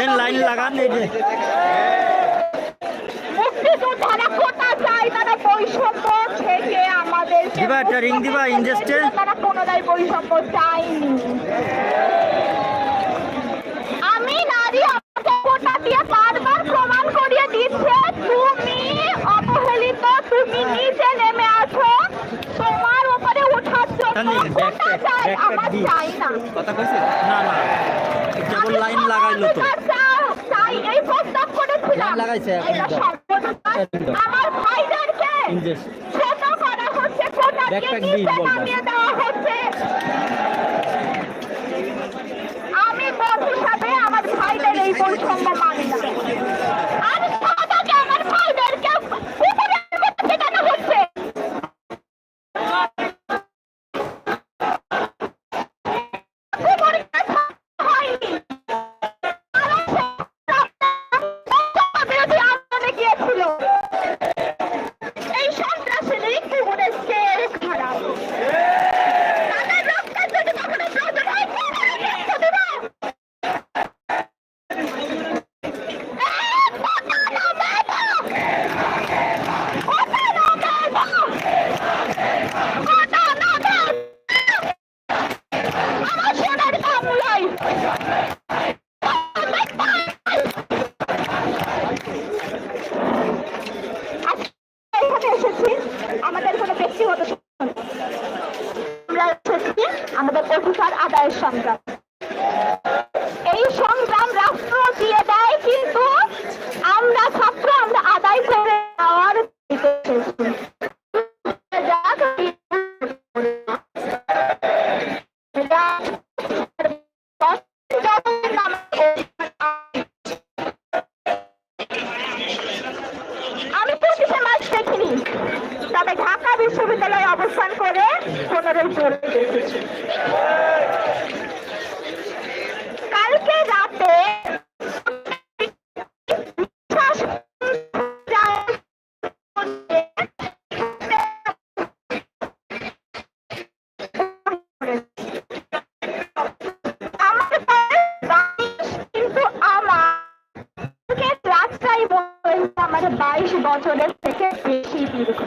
দিন লাইন লাগান এই যে বৈষম্য থেকে বৈষম্য আমি নারী আমাকে দিয়ে দিচ্ছে তুমি আছো তোমার উপরে কথা কইছে না না কেবল লাইন লাগাইলো তো। লাগাইছে এখন আমার ভাইদেরকে Ingest। করা হচ্ছে বলবা। এখানে আমাদের কোনো ব্যক্তিগত। আমরা এসেছি আমাদের অধিকার আদায়ের সংগ্রাম এই সংগ্রাম রাষ্ট্র দিয়ে দেয় বিশ্ববিদ্যালয়ে অবস্থান করে পনেরোই দেখেছি কালকে রাতে আমার বাইশ বছরের থেকে বেশি দীর্ঘ।